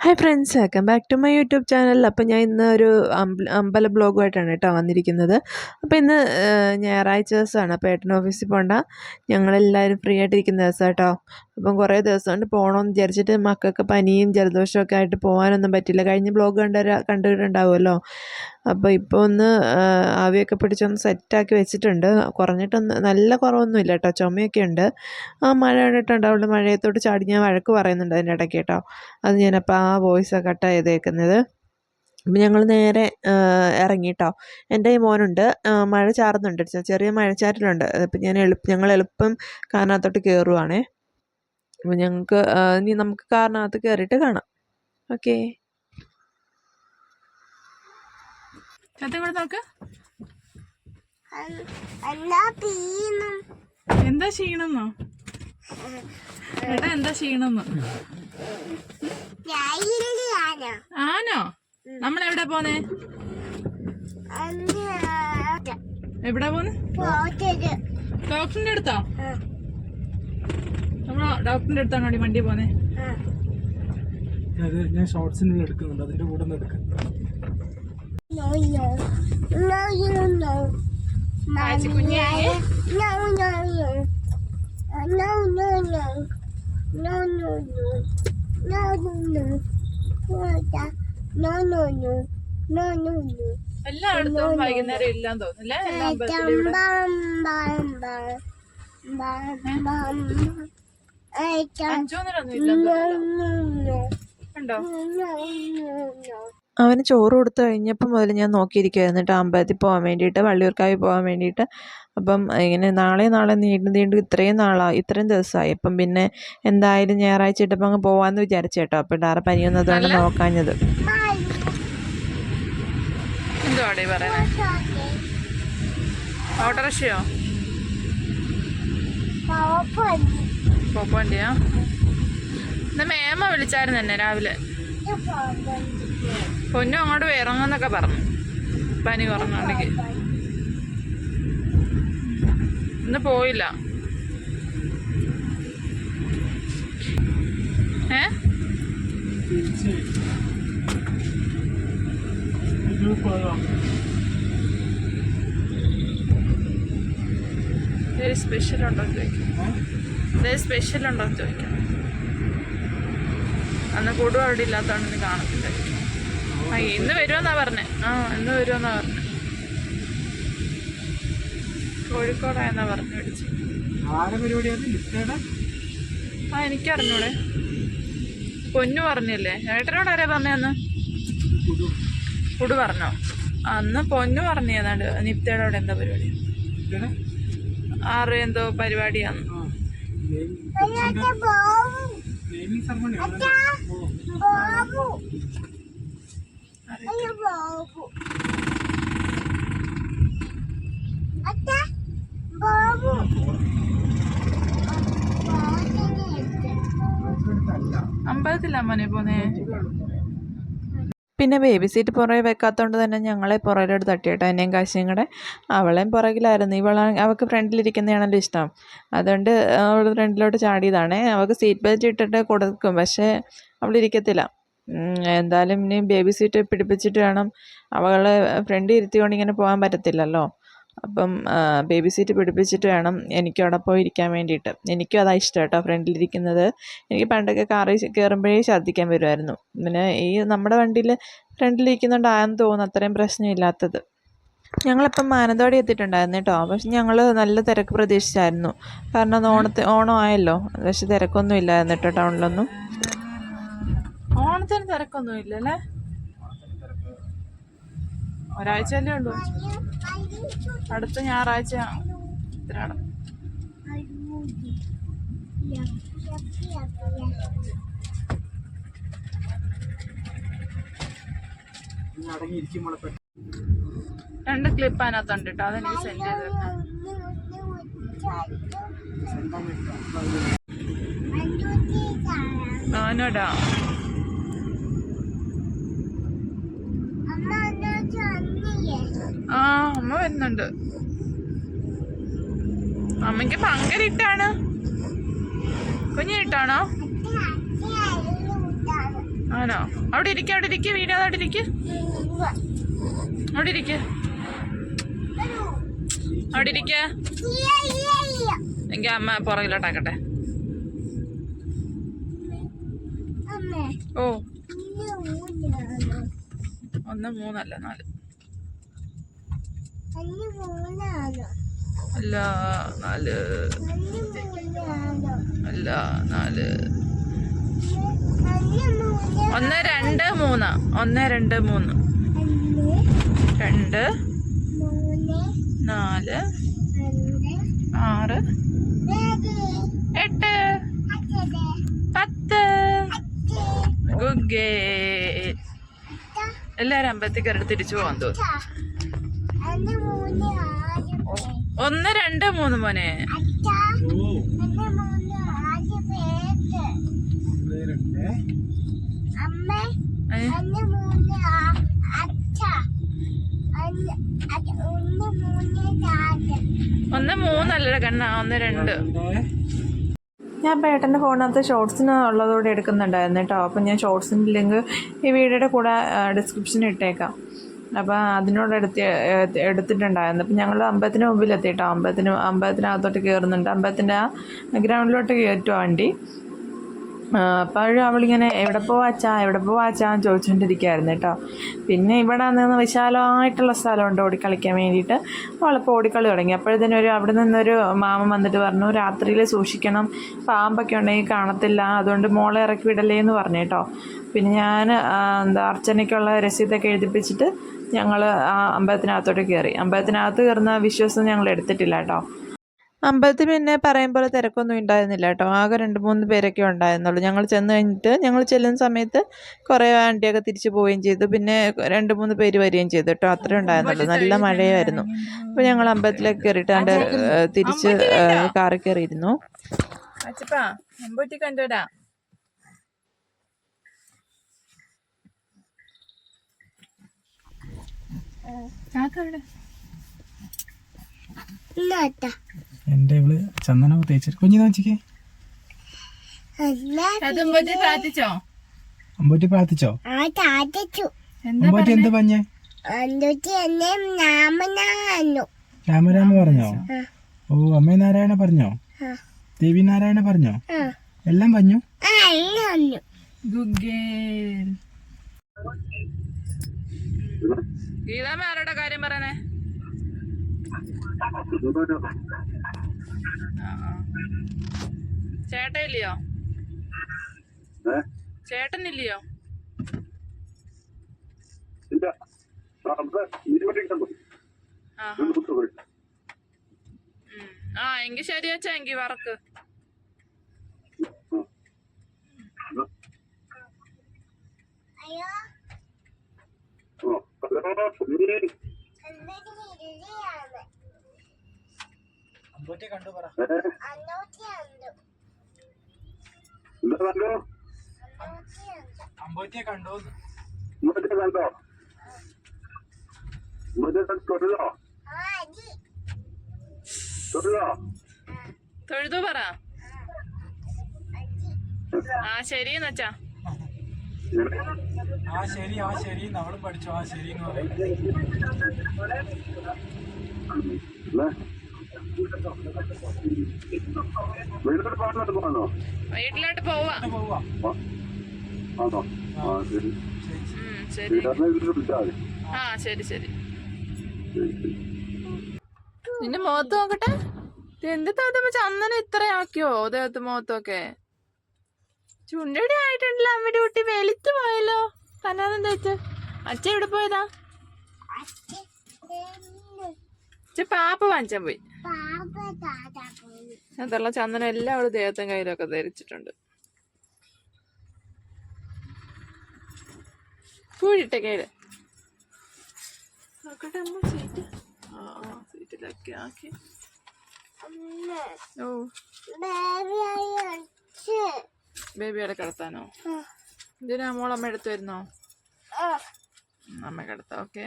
Hi friends welcome back to my YouTube channel അപ്പോൾ ഞാൻ ഇന്ന് ഒരു അമ്പല ബ്ലോഗുമായിട്ടാണ് കേട്ടോ വന്നിരിക്കുന്നത്. അപ്പോൾ ഇന്ന് ഞായറാഴ്ച ദിവസമാണ്. അപ്പോൾ ഏട്ടൻ ഓഫീസിൽ പോകണ്ട ഞങ്ങളെല്ലാവരും ഫ്രീ ആയിട്ടിരിക്കുന്ന ദിവസം കേട്ടോ അപ്പം കുറേ ദിവസം കൊണ്ട് പോകണമെന്ന് വിചാരിച്ചിട്ട് മക്കൾക്ക് പനിയും ജലദോഷമൊക്കെ ആയിട്ട് പോകാനൊന്നും പറ്റില്ല. കഴിഞ്ഞ ബ്ലോഗ് കണ്ടവർ കണ്ടിട്ടുണ്ടാവുമല്ലോ. അപ്പോൾ ഇപ്പോൾ ഒന്ന് ആവിയൊക്കെ പിടിച്ചൊന്ന് സെറ്റാക്കി വെച്ചിട്ടുണ്ട്. കുറഞ്ഞിട്ടൊന്ന് നല്ല കുറവൊന്നുമില്ല കേട്ടോ. ചുമയൊക്കെ ഉണ്ട്. ആ മഴ കണ്ടിട്ടുണ്ട്. അവളുടെ മഴയത്തോട്ട് ചാടി ഞാൻ വഴക്ക് പറയുന്നുണ്ട് അതിന്റെ ഇടയ്ക്ക് കേട്ടോ. അത് ഞാനപ്പോൾ ആ വോയിസ് കട്ട് ചെയ്തേക്കുന്നത് അപ്പം ഞങ്ങൾ നേരെ ഇറങ്ങിയിട്ടോ എന്റെ ഈ മോനുണ്ട്. മഴ ചാറുന്നുണ്ട്. ചെറിയ മഴച്ചാറ്റലുണ്ട്. അപ്പം ഞാൻ എളുപ്പം ഞങ്ങൾ എളുപ്പം കാനകത്തോട്ട് കയറുവാണേ. അപ്പം ഞങ്ങൾക്ക് ഇനി നമുക്ക് കാറിനകത്ത് കയറിയിട്ട് കാണാം. ഓക്കെ. എന്താ ചെയ്യണമെന്നോ ഏട്ടാ എന്താ ചെയ്യണമെന്ന് ഞാനാ. ആനോ? നമ്മൾ എവിടെ പോന്നേ? എവിടെ പോന്നെ? ഡോക്ടറിന്റെ അടുത്തോ? നമ്മൾ ഡോക്ടറിന്റെ അടുത്താണോ ഈ വണ്ടി പോന്നെ അത് ഞാൻ ഷോർട്സിനുള്ള എടുക്കുന്നുണ്ട് അതിന്റെ കൂടെ ഒന്ന് എടുക്കാം. എല്ലായിടത്തും വൈകുന്നേരം ഇല്ലാന്ന് തോന്നുന്നു no. ഉണ്ടോ. അവന് ചോറ് കൊടുത്തു കഴിഞ്ഞപ്പോൾ മുതൽ ഞാൻ നോക്കിയിരിക്കുമായിരുന്നു കേട്ടോ അമ്പലത്തിൽ പോകാൻ വേണ്ടിയിട്ട് വള്ളിയൂർക്കാവ് പോകാൻ വേണ്ടിയിട്ട്. അപ്പം ഇങ്ങനെ നാളെ നാളെ നീണ്ടു നീണ്ടു ഇത്രയും നാളായി ഇത്രയും ദിവസമായി അപ്പം പിന്നെ എന്തായാലും ഞായറാഴ്ച ഇട്ടപ്പോൾ അങ്ങ് പോകാമെന്ന് വിചാരിച്ചു കേട്ടോ അപ്പം ഡാറ പനിയൊന്നതുകൊണ്ട് നോക്കാഞ്ഞത്. ഓട്ടോറിക്ഷയോ? പോപ്പണ്ടിയാ. ഇന്ന് മേമ വിളിച്ചായിരുന്നു എന്നെ രാവിലെ. പൊന്നു അങ്ങോട്ട് ഇറങ്ങുന്നൊക്കെ പറഞ്ഞു. പനി കുറഞ്ഞുണ്ടെങ്കിൽ ഇന്ന് പോയില്ല. ഏ? ഒരു സ്പെഷ്യൽ ഉണ്ടോ എന്ന് ചോദിക്കാം. ഇതൊരു സ്പെഷ്യൽ ഉണ്ടോ എന്ന് ചോദിക്കാം. അന്ന് കൂടും അവിടെ ഇല്ലാത്തതുകൊണ്ട് ഇന്ന് കാണത്തില്ല. ആ ഇന്ന് വരുമെന്നാ പറഞ്ഞേ. ആ ഇന്ന് വരുമെന്നാ പറഞ്ഞേ. കോഴിക്കോടായെന്നാ പറഞ്ഞു ലിസ്റ്റയുടെ ആ എനിക്കറിഞ്ഞൂടെ. പൊന്നു പറഞ്ഞില്ലേ? ഏട്ടനോട് ആരാ പറഞ്ഞ അന്ന്? കുടു. പറഞ്ഞോ? അന്ന് പൊന്നു പറഞ്ഞു ഏതാണ്ട് നിത്യയുടെ അവിടെ എന്താ പരിപാടി? ആറ് എന്തോ പരിപാടിയാന്ന്. ആ നെയ്മിങ് സെറമണി അമ്പലത്തിലാ മോനെ പോന്നേ? പിന്നെ ബേബി സീറ്റ് പുറകെ വെക്കാത്തതുകൊണ്ട് തന്നെ ഞങ്ങളെ പുറകിലോട്ട് തട്ടിയിട്ടോ. എന്നെയും കാശിയും കൂടെ അവളെയും പുറകിലായിരുന്നു. ഇവളാ അവൾക്ക് ഫ്രണ്ടിലിരിക്കുന്നതാണല്ലോ ഇഷ്ടം. അതുകൊണ്ട് അവൾ ഫ്രണ്ടിലോട്ട് ചാടിയതാണേ. അവൾക്ക് സീറ്റ് ബെൽറ്റ് ഇട്ടിട്ട് കൊടുക്കും. പക്ഷേ അവളിരിക്കത്തില്ല. എന്തായാലും ഇനി ബേബി സീറ്റ് പിടിപ്പിച്ചിട്ട് വേണം അവളെ ഫ്രണ്ട് ഇരുത്തിക്കൊണ്ട് ഇങ്ങനെ പോകാൻ പറ്റത്തില്ലല്ലോ. അപ്പം ബേബി സീറ്റ് പിടിപ്പിച്ചിട്ട് വേണം എനിക്ക് അവിടെ പോയി ഇരിക്കാൻ വേണ്ടിയിട്ട്. എനിക്കും അതാണ് ഇഷ്ടം കേട്ടോ ഫ്രണ്ടിലിരിക്കുന്നത്. എനിക്ക് പണ്ടൊക്കെ കാറിൽ കയറുമ്പോഴേ ഛർദ്ദിക്കാൻ വരുമായിരുന്നു. പിന്നെ ഈ നമ്മുടെ വണ്ടിയിൽ ഫ്രണ്ടിലിരിക്കുന്നുണ്ടായെന്ന് തോന്നുന്നു അത്രയും പ്രശ്നമില്ലാത്തത്. ഞങ്ങളിപ്പം മാനന്തവാടി എത്തിയിട്ടുണ്ടായിരുന്നു കേട്ടോ. പക്ഷെ ഞങ്ങൾ നല്ല തിരക്ക് പ്രതീക്ഷിച്ചായിരുന്നു. കാരണം ഓണത്തെ ഓണം ആയല്ലോ. പക്ഷെ തിരക്കൊന്നും ഇല്ലായിരുന്നു കേട്ടോ ടൗണിലൊന്നും. ഓണത്തിന് തിരക്കൊന്നും ഇല്ലല്ലേ? ഒരാഴ്ചയല്ലേ ഉള്ളൂ. അടുത്ത ഞായറാഴ്ച ഇത്രയാണ്. രണ്ട് ക്ലിപ്പ് അതിനകത്തുണ്ട് കേട്ടോ അതെനിക്ക് സെൻഡ് ചെയ്ത് തരണം. ഞാനോടാ അമ്മ എന്നാ ചന്നിയേ ആ അമ്മ വരുന്നുണ്ട്. അമ്മയ്ക്ക് ഭയങ്കര ഇട്ടാണ്. കുഞ്ഞിട്ടാണോ ആണോ? അവിടെ ഇരിക്കുക അവിടെ ഇരിക്കുക വീഡിയോ അവിടെ ഇരിക്കുക അവിടെ ഇരിക്കുക അവിടെ ഇരിക്കുക എങ്കിൽ അമ്മ പുറകിലോട്ടാക്കട്ടെ. ഓ. ഒന്ന് മൂന്നല്ല നാല്. അല്ല നാല്. അല്ല നാല്. ഒന്ന് രണ്ട് മൂന്ന്. ഒന്ന് രണ്ട് മൂന്ന്. രണ്ട്. നാല്. ആറ്. എട്ട്. പത്ത്. ഗുഡ് ഗേ എല്ലാരും അമ്പലത്തിൽ കയറി തിരിച്ചു പോകാൻ തോന്നുന്നു. ഒന്ന് രണ്ട് മൂന്ന് മോനെ. ഒന്ന് മൂന്നല്ലട കണ്ണ ഒന്ന് രണ്ട്. ഞാൻ പേട്ടന്റെ ഫോണിനകത്ത് ഷോർട്സിന് ഉള്ളതോടെ എടുക്കുന്നുണ്ടായിരുന്നു കേട്ടോ. അപ്പം ഞാൻ ഷോർട്സിന്റെ ലിങ്ക് ഈ വീഡിയോയുടെ കൂടെ ഡിസ്ക്രിപ്ഷനിൽ ഇട്ടേക്കാം. അപ്പോൾ അതിനോട് എടുത്ത് എടുത്തിട്ടുണ്ടായിരുന്നു. അപ്പം ഞങ്ങൾ അമ്പലത്തിന് മുമ്പിലെത്തി കേട്ടോ. അമ്പലത്തിന് അമ്പലത്തിനകത്തോട്ട് കയറുന്നുണ്ട് അമ്പലത്തിന്റെ ആ ഗ്രൗണ്ടിലോട്ട് കയറ്റുക വണ്ടി. അപ്പോഴും അവളിങ്ങനെ എവിടെ പോവാച്ചാ എവിടെ പോവാച്ചാ ചോദിച്ചുകൊണ്ടിരിക്കുകയായിരുന്നു കേട്ടോ. പിന്നെ ഇവിടെ നിന്ന് വിശാലമായിട്ടുള്ള സ്ഥലമുണ്ട് ഓടിക്കളിക്കാൻ വേണ്ടിയിട്ട്. അവളിപ്പോൾ ഓടിക്കളി തുടങ്ങി. അപ്പോഴത്തേനും ഒരു അവിടെ നിന്നൊരു മാമൻ വന്നിട്ട് പറഞ്ഞു രാത്രിയിൽ സൂക്ഷിക്കണം. പാമ്പൊക്കെ ഉണ്ടെങ്കിൽ കാണത്തില്ല. അതുകൊണ്ട് മോളെ ഇറക്കി വിടലേ എന്ന് പറഞ്ഞു കേട്ടോ. പിന്നെ ഞാൻ എന്താ അർച്ചനയ്ക്കുള്ള രസീതൊക്കെ എഴുതിപ്പിച്ചിട്ട് ഞങ്ങൾ ആ അമ്പലത്തിനകത്തോട്ട് കയറി. അമ്പലത്തിനകത്ത് കയറുന്ന വിശ്വാസം ഞങ്ങൾ എടുത്തിട്ടില്ല കേട്ടോ. അമ്പലത്തിൽ പിന്നെ പറയും പോലെ തിരക്കൊന്നും ഉണ്ടായിരുന്നില്ല കേട്ടോ. ആകെ രണ്ട് മൂന്ന് പേരൊക്കെ ഉണ്ടായിരുന്നുള്ളൂ. ഞങ്ങൾ ചെന്ന് കഴിഞ്ഞിട്ട് ഞങ്ങൾ ചെല്ലുന്ന സമയത്ത് കുറേ വണ്ടിയൊക്കെ തിരിച്ചു പോവുകയും ചെയ്തു. പിന്നെ രണ്ട് മൂന്ന് പേര് വരികയും ചെയ്തു കേട്ടോ. അത്രേ ഉണ്ടായിരുന്നുള്ളൂ. നല്ല മഴയായിരുന്നു. അപ്പോൾ ഞങ്ങൾ അമ്പലത്തിലേക്ക് കയറിയിട്ട് കണ്ട് തിരിച്ച് കാറിൽ കയറിയിരുന്നു. കണ്ടോടാ. എന്റെ ഇവൾ ചന്ദന തേച്ചിട്ട് കുഞ്ഞു നോച്ചിക്കേ അമ്പൂറ്റി പ്രാർത്ഥിച്ചോ? അമ്പൂറ്റി എന്ത് പറഞ്ഞു? രാമരാമ പറഞ്ഞോ? ഓ അമ്മ നാരായണ പറഞ്ഞോ? ആ. ദേവി നാരായണ പറഞ്ഞോ? ആ. എല്ലാം പറഞ്ഞു? ഗീതാമ ആരുടെ കാര്യം പറയണേ? ആ, ആ. ചേട്ടനില്ലയോ? ആ എങ്കി ശരി വെച്ചാ എങ്കി വറക്ക്. അയ്യോ. അമ്പൂറ്റി കണ്ടു അമ്പൂറ്റിയെ കണ്ടു ആ അടി തൊഴുതു? പറ. ആ ശരി എന്നച്ചാ. ആ ശരി ആ ശരി. നമ്മളും പഠിച്ചു ആ ശരി എന്ന് പറയും. വീട്ടിലോട്ട് പോവാ. ആ ശരി. ശരി. നിന്റെ മുഖത്ത് നോക്കട്ടെ. എന്ത് താത്തമ്മ ചന്ദനം ഇത്ര ആക്കിയോ ദേഹത്ത് മുഖത്തൊക്കെ. ചുണ്ടടി ആയിട്ടുണ്ടല്ലോ അമ്മയുടെ കുട്ടി വെളിച്ചു പോയല്ലോ. തന്നാലും തേച്ച് അച്ഛ എവിടെ പോയതാ? പാപ്പ വാങ്ങിച്ചാൻ പോയി. അതുള്ള ചന്ദനം എല്ലാം അവൾ ദേഹത്തും കയ്യിലൊക്കെ ധരിച്ചിട്ടുണ്ട്. പൂഴിട്ടെ കയ്യിൽ. നോക്കട്ടെ അമ്മ സീറ്റ് ആ ആ സീറ്റിലൊക്കെ ആക്കി. അമ്മ. ഓ. ബേബിയായി അച്ഛൻ ബേബി അവിടെ കിടത്താനോ? എന്തിനാ മോളമ്മ എടുത്തു വരുന്നോ? അമ്മ കിടത്താം ഓക്കെ.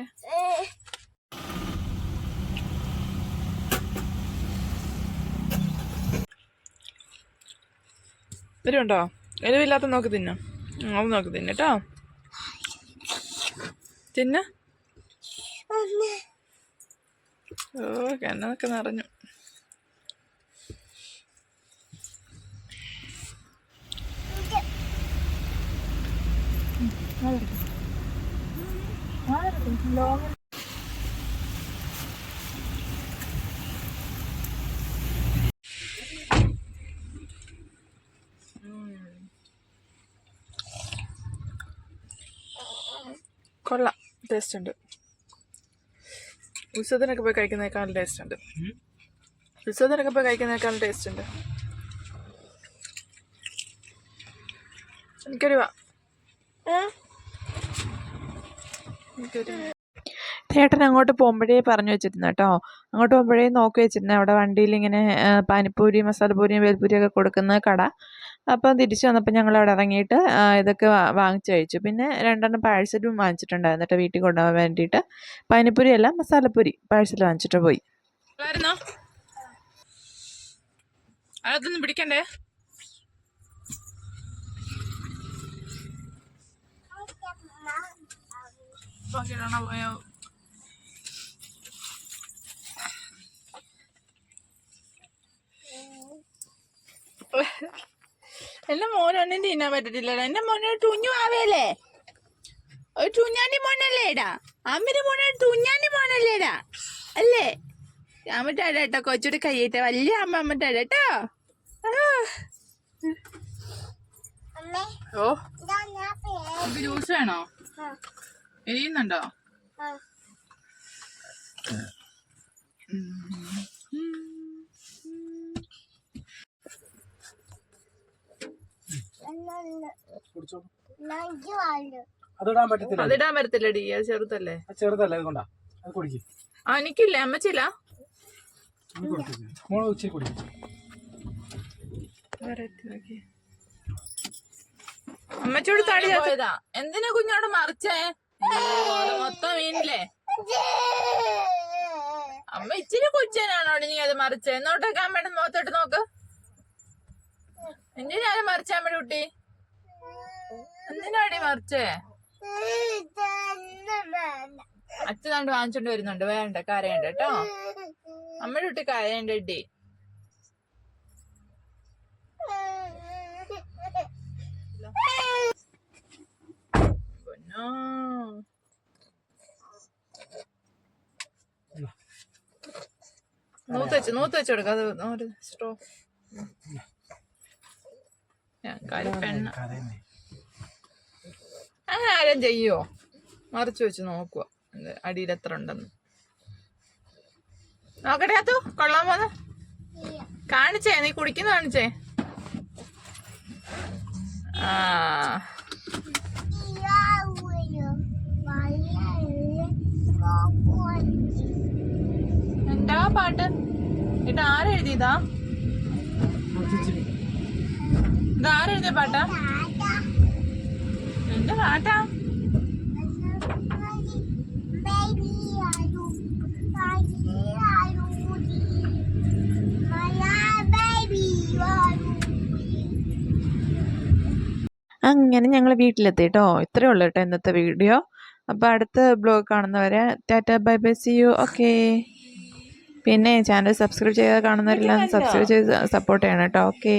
എരിവുണ്ടോ? എരിവില്ലാത്ത നോക്കി തിന്നാം. അത് നോക്കി തിന്ന കേട്ടോ. തിന്ന? ഓ കണ്ണൊക്കെ നിറഞ്ഞു. ലോങ് കൊള്ളാം ടേസ്റ്റ് ഉണ്ട്. ഉത്സവത്തിനൊക്കെ പോയി കഴിക്കുന്നതിനേക്കാളും ടേസ്റ്റ് ഉണ്ട്. ഉത്സവത്തിനൊക്കെ പോയി കഴിക്കുന്നതിനേക്കാളും ടേസ്റ്റ് ഉണ്ട്. എനിക്കൊരു എനിക്കൊരു ചേട്ടൻ അങ്ങോട്ട് പോകുമ്പോഴേ പറഞ്ഞു വെച്ചിരുന്നു കേട്ടോ. അങ്ങോട്ട് പോകുമ്പോഴേ നോക്കി വെച്ചിരുന്നു. അവിടെ വണ്ടിയിൽ ഇങ്ങനെ പാനിപ്പൂരി മസാലപ്പൂരിയും വേൽപ്പൂരിയും ഒക്കെ കൊടുക്കുന്ന കട. അപ്പം തിരിച്ചു വന്നപ്പോൾ ഞങ്ങൾ അവിടെ ഇറങ്ങിയിട്ട് ഇതൊക്കെ വാങ്ങിച്ച് കഴിച്ചു. പിന്നെ രണ്ടെണ്ണം പാഴ്സലും വാങ്ങിച്ചിട്ടുണ്ടായിരുന്നു കേട്ടോ വീട്ടിൽ കൊണ്ടുപോകാൻ വേണ്ടിയിട്ട്. പൈനപ്പുരി അല്ല മസാലപ്പൊരി പാഴ്സൽ വാങ്ങിച്ചിട്ട് പോയി. അതൊന്നും പിടിക്കണ്ടേ? ബാക്കിയിടാണോ പോയോ? എന്റെ മോനൊന്നും തിന്നാൻ പറ്റത്തില്ലടാ എന്റെ മോനൊരു തുഞ്ഞു ആവേലേ ഒരു തുഞ്ഞാണ്ടി മോനല്ലേടാ അമ്മിന്റെ മോനെ തുഞ്ഞാണ്ടി മോനല്ലേടാ അല്ലേ? അമ്മട്ടാ കേട്ടോ കൊച്ചോട് കയ്യേറ്റ. വലിയ അമ്മ അമ്മട്ടാ കേട്ടോ. ഓ. ജ്യൂസ് വേണോ? എരിയുന്നുണ്ടോ ആൾ അതിടാൻ പറ്റത്തില്ല. അതിടാൻ പറ്റത്തില്ലടി. അത് ചെറുതല്ലേ? അത് ചെറുതല്ല അതുകൊണ്ടാ അത് കുടിക്കും. ആ എനിക്കില്ല? അമ്മച്ചില്ല മോൾ ഇച്ചിരി കുടിക്കും. അമ്മച്ചോട് തടി പോയതാ. എന്തിനാ കുഞ്ഞോട് മറിച്ചേ? മൊത്തം വീണില്ലേ? അമ്മ ഇച്ചിരി കൊച്ചനാണോ നീ അത് മറിച്ചേ? എന്നോട്ടൊക്കെ അമ്മയുടെ മുഖത്തോട്ട് നോക്ക്. എന്തിനാ മറിച്ചാ അമ്മയുടെ കുട്ടി? എന്തിനാടി മറിച്ചേ? അച്ഛനാണ്ട് വാങ്ങിച്ചോണ്ട് വരുന്നുണ്ട്. വേണ്ട കരയണ്ട കേട്ടോ. അമ്മയുടെ കുട്ടി കരയണ്ട പൊന്നോ. നൂത്ത് വെച്ച് നൂത്ത് വെച്ച് കൊടുക്കാം. അത് ഒരു സ്ട്രോ ഞാൻ കരയുന്നേ. അങ്ങനെ ആരും ചെയ്യുമോ മറിച്ച് വെച്ച് നോക്കുക അടിയിൽ എത്ര ഉണ്ടെന്ന്. നോക്കട്ടെ അത്തു കൊള്ളാൻ പോന്ന്. കാണിച്ചേ നീ കുടിക്കുന്ന കാണിച്ചേ. ആ. എന്താ പാട്ട്? ഇത് ആരെഴുതിയതാ? ഇത് ആരെഴുതിയ പാട്ടാ? പാട്ടാ അങ്ങനെ ഞങ്ങൾ വീട്ടിലെത്തി കേട്ടോ ഇത്രയേ ഉള്ളൂ കേട്ടോ ഇന്നത്തെ വീഡിയോ. അപ്പോൾ അടുത്ത ബ്ലോഗ് കാണുന്നവരെ tata bye bye see you. Okay. പിന്നെ ചാനൽ സബ്സ്ക്രൈബ് ചെയ്ത് കാണുന്നവരെല്ലാം സബ്സ്ക്രൈബ് ചെയ്ത് സപ്പോർട്ട് ചെയ്യണം കേട്ടോ ഓക്കെ.